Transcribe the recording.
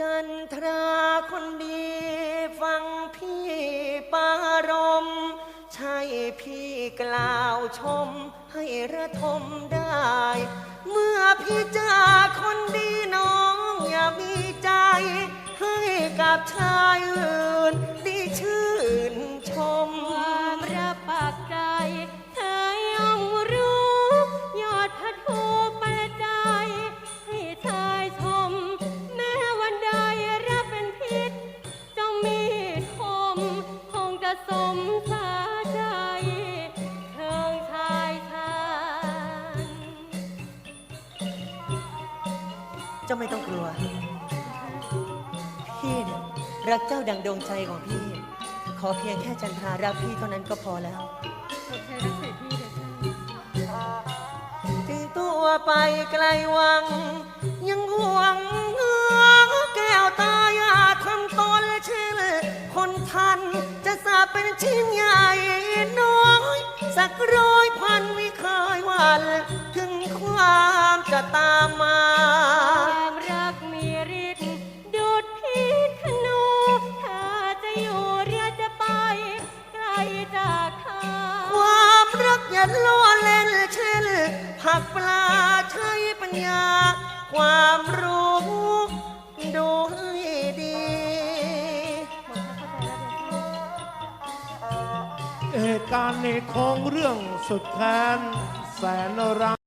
จันทราคนดีฟังพี่ปารม ใช่พี่กล่าวชม ให้ระทมได้ เมื่อพี่จาคนดีน้องอย่ามีใจ ให้กับชายอื่ สมสาใจเชิงชายชาญเจ้าไม่ต้องกลัว พี่เนี่ยรักเจ้าดังดวงใจของพี่ ขอเพียงแค่จันทรารักพี่เท่านั้นก็พอแล้วขอใช้รักใส่พี่เลยค่ะถึงตัวไปไกลวัง ยังห่วงเงือแก้วตาอยาทำตนเช่นคนทัน เป็นชิ้นใหญ่น้อย สักร้อยพันไม่เคยหวัน ถึงความจะตามมา ความรักมีฤทธิ์ดูดพิษธนูถ้าจะอยู่หรือจะไปไกลจากเธอความรักอย่าล้อเล่นเช่นผักปลาใช้ปัญญา เหตุการณ์ในของเรื่องสุดแค้นแสนรัก